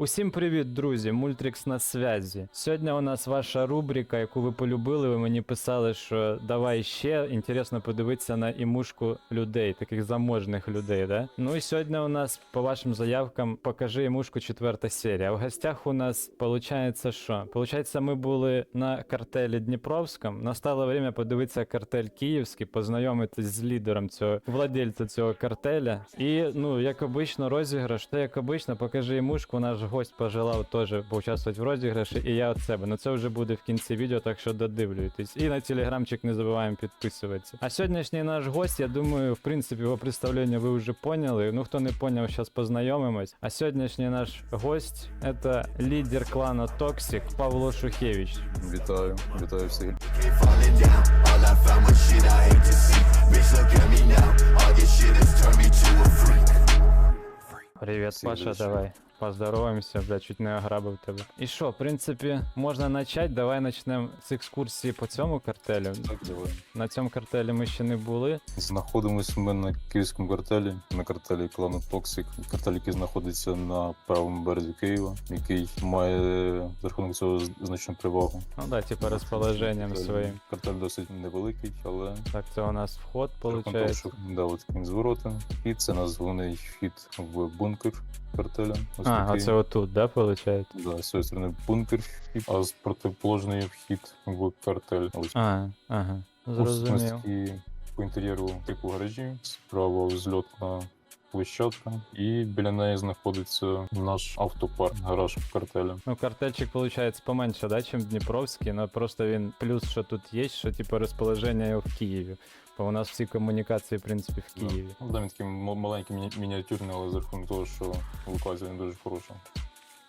Усім привіт, друзі! Мультрікс на связі. Сьогодні у нас ваша рубрика, яку ви полюбили. Ви мені писали, що давай ще інтересно подивитися на імушку людей, таких заможних людей, да? Ну і сьогодні у нас, по вашим заявкам, покажи імушку четверта серія. В гостях у нас получається що? Получається, ми були на картелі Дніпровському. Настало время подивитися картель Київський, познайомитись з лідером цього владельця цього картеля. І ну, як обично, розіграш, то як обично, покажи імушку. Наш гость пожелав теж поучаствувати в розіграші, і я від себе. Ну це вже буде в кінці відео, так що додивлюйтесь. І на телеграмчик не забуваємо підписуватися. А сьогоднішній наш гость, я думаю, в принципі, його представлення ви вже поняли. Ну хто не поняв, зараз познайомимось. А сьогоднішній наш гость це лідер клану Toxic Павло Шухевич. Вітаю, вітаю всіх. Всім Паша, давай. Поздороваемся, бля, чуть не ограбив тебе. І що, в принципі, можна почати. Давай почнемо з екскурсії по цьому картелю. Так, давай. На цьому картелі ми ще не були. Знаходимось ми на київському картелі, на картелі клану Toxic. Картель, який знаходиться на правому березі Києва, який має за рахунок цього значну перевагу. Ну да, типа розположенням Картель- своїм. Картель досить невеликий, але Так, це у нас вход, виходить. що да, от таким зворотом. І це наш головний вхід в бункер картеля. Ось А, такий. оце отут, да, виходить? Да, з цієї сторони бункер, вхід, а з протиположної вхід в картель. Ось А, ага. Ось Зрозумів. такі по інтер'єру типу гаражі, справа взльотна площадка, і біля неї знаходиться наш автопарк, гараж картеля. Ну, картельчик, виходить, поменше, да, чим Дніпровський, але просто він плюс, що тут є, що типу розположення його в Києві. Бо у нас всі комунікації, в принципі, в Києві. Ну, да, він такий маленький, міні- мініатюрний, але за рахунок того, що локація не дуже хороша.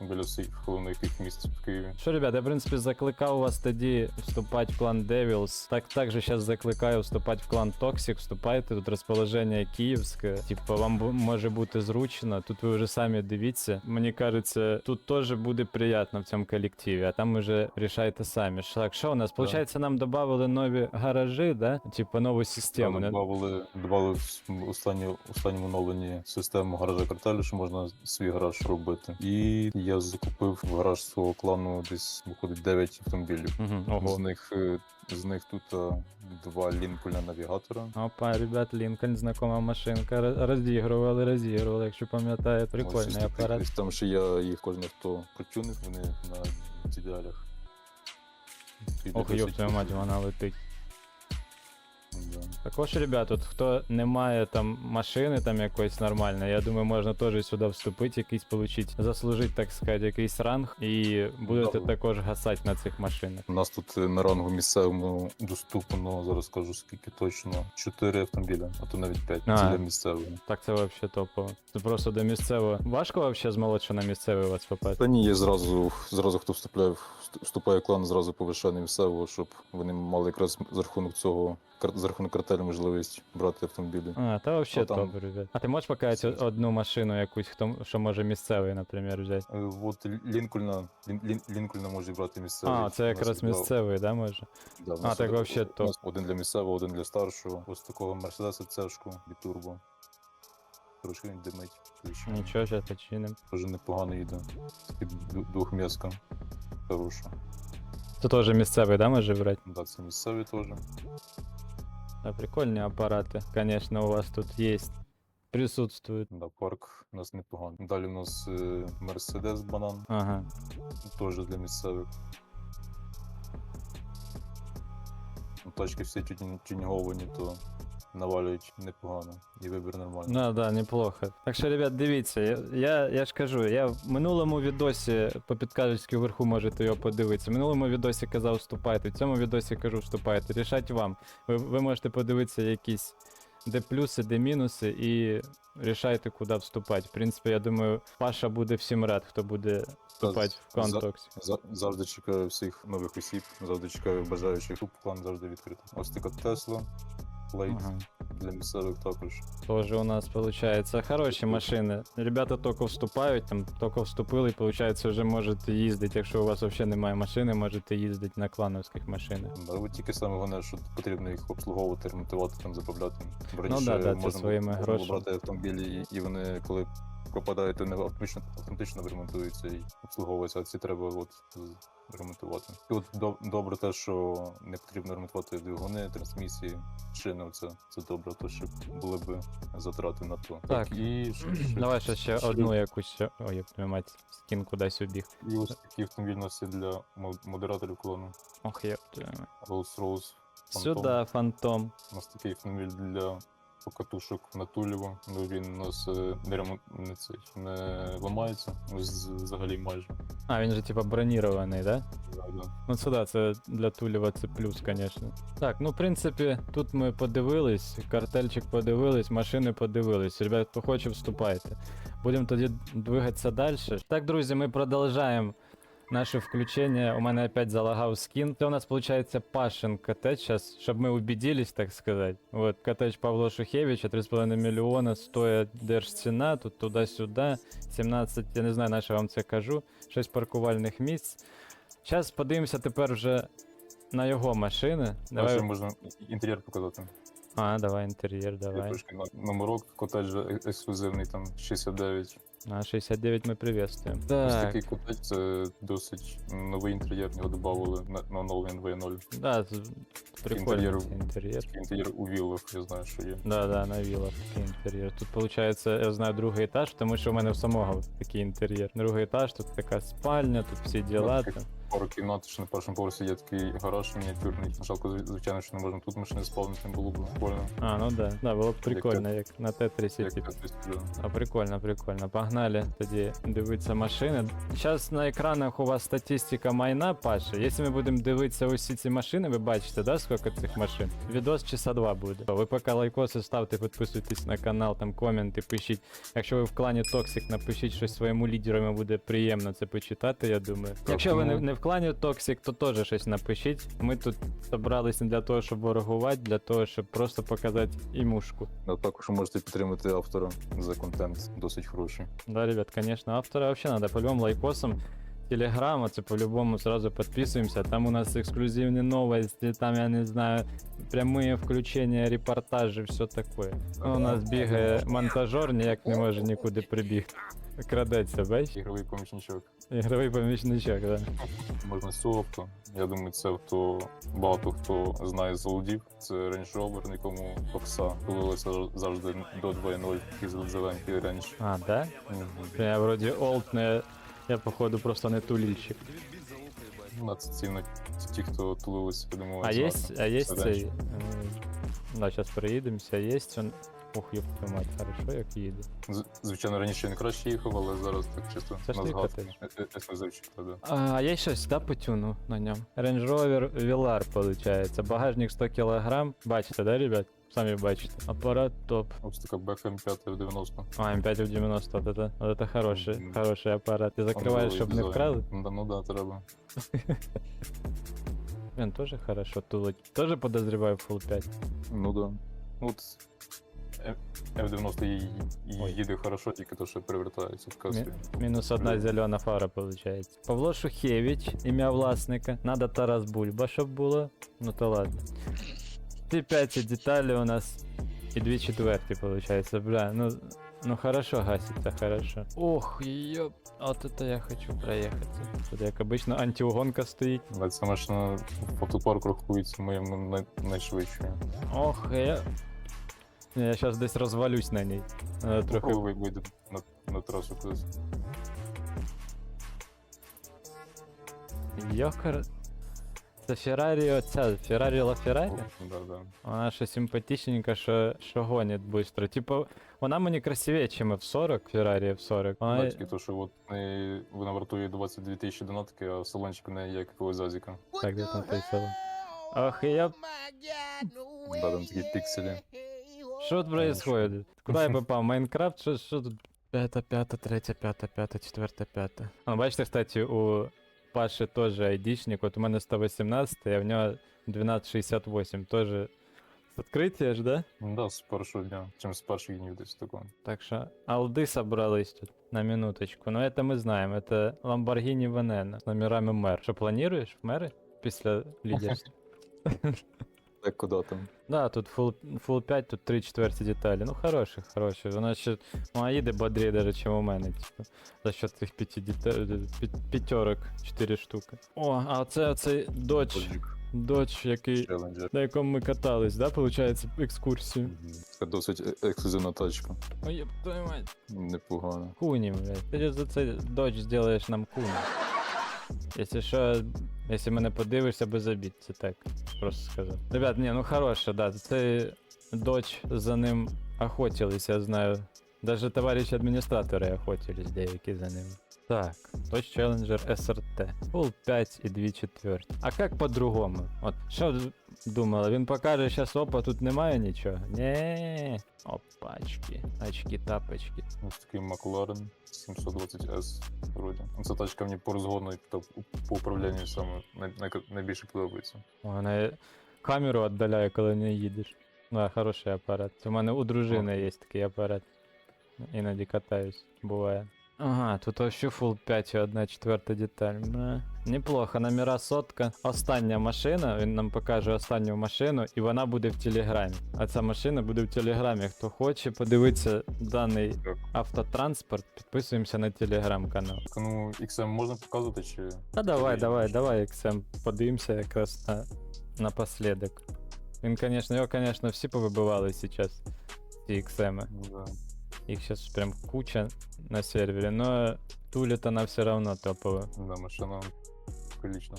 Біля всіх головних місць в Києві. Що, ребят, я, в принципі, закликав вас тоді вступати в клан Devils. Так также зараз закликаю вступати в клан Toxic. Вступайте, тут розположення київське. Типу, вам може бути зручно. Тут ви вже самі дивіться. Мені кажеться, тут теж буде приємно в цьому колективі, а там вже рішайте самі. Так, що у нас? Получається, нам додали нові гаражі, да? Типу, нову систему. не? Добавили, добавили в останні, останньому оновленні систему гаража картелю, що можна свій гараж робити. І я закупив в гараж свого клану десь виходить 9 автомобілів. Угу, З них, е, з них тут е, два Лінкольна навігатора. Опа, ребят, Лінкольн, знакома машинка. Роз- Розігрували, розігрували, якщо пам'ятаєте. Ось Прикольний щось апарат. Ось Там ще я їх кожен хто прочунив, вони на деталях. Ох, ёб твою мать, вона летить. Да. Також, ребят, от хто не має там машини там якоїсь нормальної, я думаю, можна теж сюди вступити, якийсь получить, заслужити, так сказати, якийсь ранг, і будете Да. також гасати на цих машинах. У нас тут е, на рангу місцевому доступно, зараз скажу скільки точно, 4 автомобіля, а то навіть 5. А. Це для місцевого. Так це взагалі топово. Це просто до місцевого. Важко взагалі з молодшого на місцевий вас попасти? Та ні, є зразу, зразу хто вступляє, вступає клан, зразу повишає на місцевого, щоб вони мали якраз за рахунок цього, за рахунок картелю можливість брати автомобілі. А, та взагалі там? топ, ребят. А ти можеш показати одну машину якусь, хто що може місцевий, наприклад, взяти? Е, От Лінкольна, Лін, Лін, Лінкольна може брати місцевий. А, це якраз місцевий, да, може? Да, в А, так один- вообще у нас Один для місцевого, один для старшого. Ось такого Мерседеса цешку від турбо. Трошки він димить. ключ. Нічого, зараз починимо. Дуже непогано їде. Такий ду- двохм'язка. Хороша. Це теж місцевий, да, може брати? Да, це місцеві теж. Да, прикольні апарати, конечно, у вас тут есть. Присутствуют. Да, парк у нас непоганий. Далі у нас е, Мерседес банан, Ага. теж для місцевих. Ну, Тачки всі тюнінг- тюнінговані, то навалюють непогано. І вибір нормальний. Да, да, неплохо. Так що, ребят, дивіться, я, я, я ж кажу, я в минулому відосі по підказочці вверху можете його подивитися. В минулому відосі казав вступайте, в цьому відосі кажу вступайте. Рішать вам. Ви, ви можете подивитися якісь де плюси, де мінуси, і рішайте, куди вступати. В принципі, я думаю, Паша буде всім рад, хто буде вступати в клан за- За- завжди чекаю всіх нових осіб, завжди чекаю бажаючих. План завжди відкритий. Ось така Тесла, плейт Ага. для місцевих також. Тоже у нас получается хороші машини. Ребята тільки вступають, там тільки вступили, і получается вже можете їздити. Якщо у вас взагалі немає машини, можете їздити на клановських машинах. Да, от тільки саме головне, що потрібно їх обслуговувати, ремонтувати, там заправляти. Бо Ну раніше да, да, це можна, своїми було- можна брати автомобілі, і, і вони, коли попадає, то не автоматично, автоматично ремонтується і обслуговується, а ці треба от ремонтувати. І от до- добре те, що не потрібно ремонтувати двигуни, трансмісії, шини. Це, це добре, то щоб були б затрати на то. Так. і що- що- Давай ще, ще одну якусь. Ой, як твою мать, скін кудись убіг. І ось такі автомобіль у нас є для модераторів клону. Ох, я. Rolls-Royce. Phantom. Сюда, фантом. У нас такий автомобіль для покатушок на Тулєво. Ну він у нас е, не ремонт не цей не ламається. ну, з- Взагалі майже. А, він же типа бронірований, да? Да, да. Ну це да, це для Тулєва це плюс, звісно. Так, ну в принципі, тут ми подивились, картельчик подивились, машини подивились. Ребят, хто хоче, вступайте. Будемо тоді двигатися далі. Так, друзі, ми продовжуємо наше включення. У мене опять залагав скін. Це у нас виходить Пашин КТ, сейчас, щоб ми убедились, так сказати. Вот, КТ Павло Шухевича, 3,5 мільйона стоїть держціна, тут туди-сюди. 17, я не знаю, на що вам це кажу. 6 паркувальних місць. Зараз подивимося тепер вже на його машини. Давай. Давай. можна інтер'єр показати. А, давай інтер'єр, Є давай. трошки на- номерок котеджа е- ексклюзивний, там 69. А 69 ми приветствуємо. Ось Так, такий котедж, це досить новий інтер'єр, його додавали на, на оновлення 2.0. да, це прикольний Інтер'єр. цей інтер'єр. Такий інтер'єр у віллах, я знаю, що є. Да, да, на вілах такий інтер'єр. Тут виходить, я знаю другий етаж, тому що в мене в самого такий інтер'єр. Другий етаж, тут така спальня, тут всі діла. таких там. Пару кімнат, що на першому поверсі є такий гараж мініатюрний. На жалко, зв- звичайно, що не можна тут машини спавнити, було б прикольно. А, ну да, да, було б прикольно, як на Тетрісі. Як типу. це да. А прикольно, прикольно. Погнали тоді дивитися машини. Зараз на екранах у вас статистика майна, Паша. Якщо ми будемо дивитися усі ці машини, ви бачите, да, скільки цих машин? Відос часа два буде. Ви поки лайкоси ставте, підписуйтесь на канал, там коменти пишіть. Якщо ви в клані Toxic, напишіть щось своєму лідеру, йому буде приємно це почитати, я думаю. Якщо ви не, ну- не в клані Toxic, то теж щось напишіть. Ми тут зібралися не для того, щоб ворогувати, для того, щоб просто показати імушку. А також можете підтримати автора за контент, досить хороший. Да, ребят, конечно, автора вообще надо по-любому лайкосом. Телеграма, це по-любому сразу подписываемся. Там у нас эксклюзивные новости, там, я не знаю, прямые включения, репортажи, все такое. Ну, у нас бігає монтажер, ніяк не може нікуди прибігти. Крадеться, бач? Ігровий помічничок. Ігровий помічничок, да. Можна авто. Я думаю, це авто багато хто знає з лудів. Це Range Rover, на якому бокса пилилися завжди до 2.0, такий зеленький Range. А? Мгм. Я вроді олд, но я, походу просто не тулільщик. Ну, це цінно ті, хто тулилися, я думаю, А есть, а есть цей. е, Да, сейчас проїдемося, есть он. Ух, ёб твою мать, хорошо, як їде. З- Звичайно, раніше він краще їхав, але зараз так чисто Це ж на твій згадку. котедж. Е- е- Ексклюзивчик, та, да. А, я щось, да, потюну на ньому. Range Rover Velar, получается. Багажник 100 кг. Бачите, да, ребят? Самі бачите. Апарат топ. Ось така BFM 5 в 90. А, М5 в 90, вот это, вот это хороший, Мгм. хороший апарат. Ти закриваєш, щоб не вкрали? Да, ну да, треба. Він теж хорошо тулить. Тоже подозреваю Full 5. Ну да. Ну, От Е- F90 ї- ї- їде хорошо, тільки то, що перевертається в касі. Мінус одна зелена фара, получается. Павло Шухевич, ім'я власника. Надо Тарас Бульба, щоб було. Ну то ладно. Ці п'ять деталі у нас і дві четверті, получается. Бля, ну, ну хорошо гаситься, хорошо. Ох, ёп. От это я хочу проїхати. Тут як обично антиугонка стоїть. Але Ця машина в автопарк рахується моєму най- найшвидшою. Ох, я. Я зараз десь розвалюсь на ній. Надо трохи. Попробуй вийде на, на трасу кудись. Йокар. Це Феррарі оця, Феррарі Ла Феррарі? Да, да. Вона ще симпатичненька, що, що гонить швидко. Типу, вона мені красивіше, ніж F40, Феррарі F40. Вона... Да, то, що от вона вартує 22 тисячі донатки, а салончик в неї як якогось зазіка. Так, де там той село? Ох, я... Да, там такі пікселі. Що тут происходит? Куди я попав? Майнкрафт? Що, що тут? П'ята, п'ята, третя, п'ята, п'ята, четверта, п'ята. А, бачите, кстати, у Паші теж айдішник. От у мене 118, а в нього 1268. Тоже з відкриття ж, да? Ну Да, з першого дня. Чим з перших днів десь такого. Так что алды собрались тут на минуточку. Но это мы знаем, это Lamborghini Veneno с номерами мэр. Что, планируешь в мэры після лідерства? як куди там. Да, тут full, full 5, тут 3 четверті деталі. Ну хороші, хороші. Вона ще вона їде бодріє даже, чим у мене, типу. За счет цих п'яти дітей, п'ятерок, 4 штуки. О, а це оцей Поджик, додж, який. На якому ми катались, да, получається, екскурсію. Це досить е- ексклюзивна тачка. Ой, твою мать. Непогано. Куні, блядь. Ти за цей додж зробиш нам куні. Якщо що, якщо мене подивишся, без обід, це так. Просто сказав. Ребят, ні, ну хороше, да. Це дочь за ним охотились, я знаю. Даже товариші адміністратори охотились деякі за ним. Так, Dodge Challenger SRT. Full 5 і 2 четверті. А як по-другому? От що ви думали, він покаже зараз, опа, тут немає нічого? Не. Опачки, очки, тапочки. Ось такий Макларен 720S вроді. Ну, Ця тачка мені по розгону і по управлінню саме най- най- найбільше подобається. Вона камеру віддаляє, коли не їдеш. Да, хороший апарат. У мене у дружини є такий апарат. Іноді катаюсь, буває. Ага, тут вообще full 5 і 1 четверта деталь. Бля. Неплохо, номера сотка. Остання машина, він нам покаже останню машину, і вона буде в телеграмі. А ця машина буде в телеграмі. Хто хоче подивитися даний автотранспорт, підписуємося на телеграм-канал. Ну, XM можна показувати чи. Та давай, давай, давай, XM, подивимося якраз на, напоследок. Він, конечно, його, конечно, всі повибивали сейчас, ці XM. Ну, да. Їх сейчас прям куча на сервері, но тулит она все равно топовая. Да, машина прилична.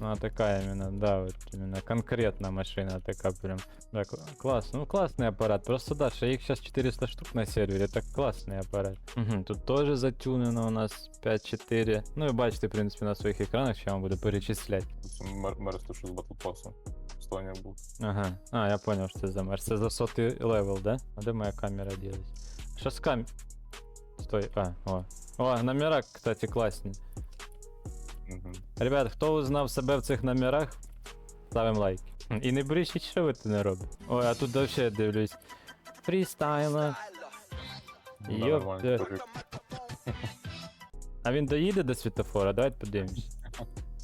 Ну, а такая именно, да, вот именно конкретно машина такая прям. Да, кл- класс, ну классный аппарат. Просто да, что их сейчас 400 штук на сервере, это классный аппарат. Мгм, тут тоже затюнено у нас 5.4. Ну и бачите, в принципе, на своих экранах, сейчас я вам буду перечислять. Це Мер- Мерс, то, що з Battle Pass. Останній був. Ага. А, я понял, что это за мерс. Это за сотый левел, да? А где моя камера делась? Что с кам... Стой, а, о. О, номера, кстати, классные. Угу. Ребят, хто узнав себе в цих номерах, ставимо лайк. І не брешіть, що ви це не робите. Ой, а тут вообще дивлюсь. Фрістайла. Йопте. А він доїде до світофора, давайте подивимось.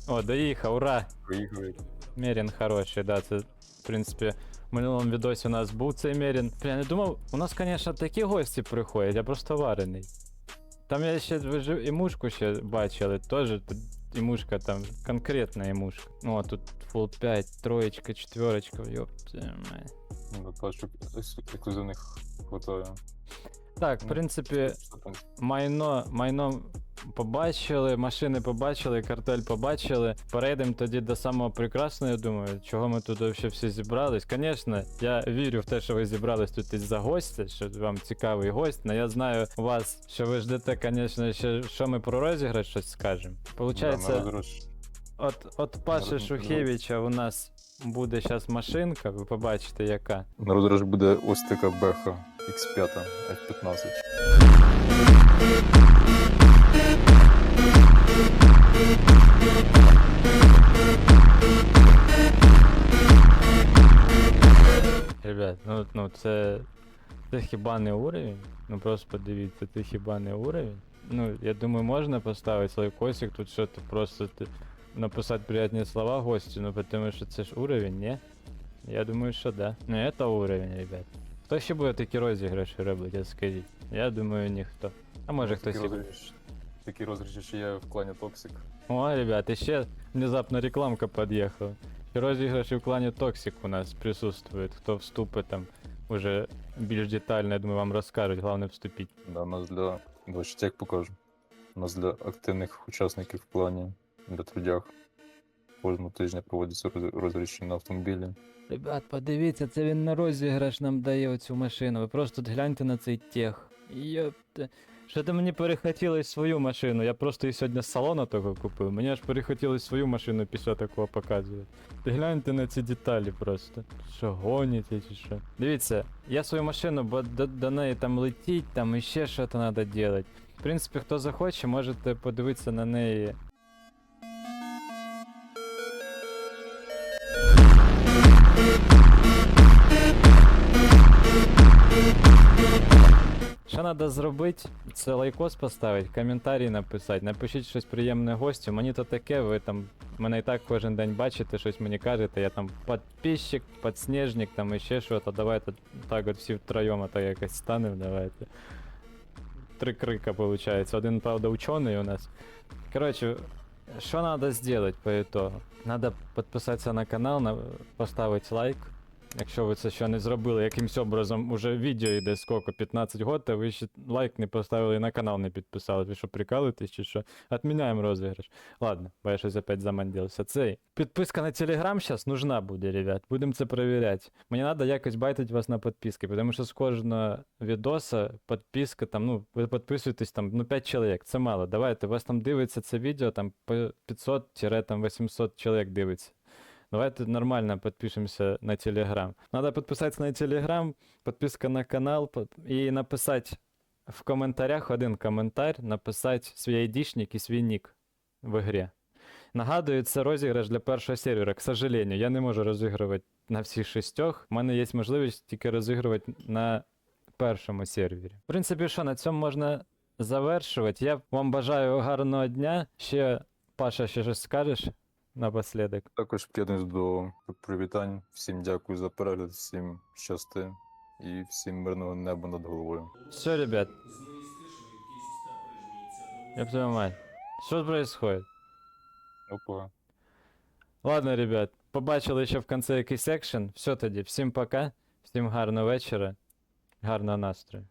О, доїхав, ура! Приїхали. Мерін хороший, да, це, в принципі, в минулому відосі у нас був цей Мерін. Бля, не думав, у нас, звісно, такі гості приходять, я просто варений. Там я ще, ви ж і мушку ще бачили, теж імушка там, конкретна імушка. Ну, а тут full 5, троєчка, четверочка, мать. Ну, тачок екс- ексклюзивних хватає. Так, в принципі, майно, майно побачили, машини побачили, картель побачили. Перейдемо тоді до самого прекрасного, я думаю, чого ми тут взагалі всі зібрались. Звісно, я вірю в те, що ви зібрались тут із-за гостя, що вам цікавий гость. Но я знаю вас, що ви ждете, звісно, ще що ми про розіграш щось скажемо. Да, Получається, розіграш. от, от Паши Шухевича у нас буде зараз машинка, ви побачите яка. На розіграш буде ось така беха X5 F15. Ребят, ну, ну це. Це хіба не уровень? Ну просто подивіться, це хіба не уровень? Ну, я думаю, можна поставити лайкосик, тут що то просто ти написати приятні слова гостю, ну тому що це ж уровень, ні? Я думаю, що да. Ну, це уровень, ребят. Хто ще буде такі розіграші робити, скажіть? Я думаю, ніхто. А може хтось. Такі і- розіграш- Такі розіграші ще є в клані Toxic. О, ребят, еще внезапно рекламка подъехала. Розіграші в клані Toxic у нас присутствует. Хто вступить там уже більш детально, я думаю, вам розкажуть, головне вступіть. Да, у нас для. Бачите, як покажу. У нас для активних учасників в плані для трудях. Кожного тижня проводяться роз- на автомобілі. Ребят, подивіться, це він на розіграш нам дає оцю машину. Ви просто гляньте на цей тех. Йопте. Що ти мені перехотілось свою машину? Я просто її сьогодні з салону того купив. Мені аж перехотілось свою машину після такого показувати. Ти гляньте на ці деталі просто. Що гоніте чи що? Дивіться, я свою машину, бо до, до неї там летіть, там іще щось треба робити. В принципі, хто захоче, можете подивитися на неї. Що треба зробити? Це лайкос поставити, коментарі написати, напишіть щось приємне гостю. Мені то таке, ви там мене і так кожен день бачите, щось мені кажете. Я там підписчик, підсніжник, там іще щось. Давайте так от всі втроєм так якось станемо, давайте. Три крика виходить. Один, правда, учений у нас. Коротше, що треба зробити по итогу? Надо підписатися на канал, на... поставити лайк. Якщо ви це ще не зробили, якимсь образом уже відео йде скільки, 15 років, а ви ще лайк не поставили і на канал не підписали. Ви що прикалуєтесь чи що? Отміняємо розіграш. Ладно, бо я щось опять замандився. Цей. Підписка на телеграм зараз нужна буде, ребят. Будемо це перевіряти. Мені треба якось байтити вас на підписки, тому що з кожного відоса підписка там, ну, ви підписуєтесь там, ну, 5 чоловік, це мало. Давайте, вас там дивиться це відео, там по 500-800 чоловік дивиться. Давайте нормально підпишемося на Телеграм. Надо підписатися на Телеграм, підписка на канал под- і написати в коментарях один коментар, написати свій айдішник і свій нік в грі. Нагадую, це розіграш для першого сервера. К сожалению, я не можу розігрувати на всіх шістьох. У мене є можливість тільки розігрувати на першому сервері. В принципі, що на цьому можна завершувати. Я вам бажаю гарного дня. Ще Паша, ще щось скажеш напослідок. Також приєднуюсь до привітань. Всім дякую за перегляд, всім щасти і всім мирного неба над головою. Все, ребят. Я твою мать. Що происходит? Опа. Ладно, ребят, побачили ще в кінці якийсь екшен. Все тоді, всім пока, всім гарного вечора, гарного настрою.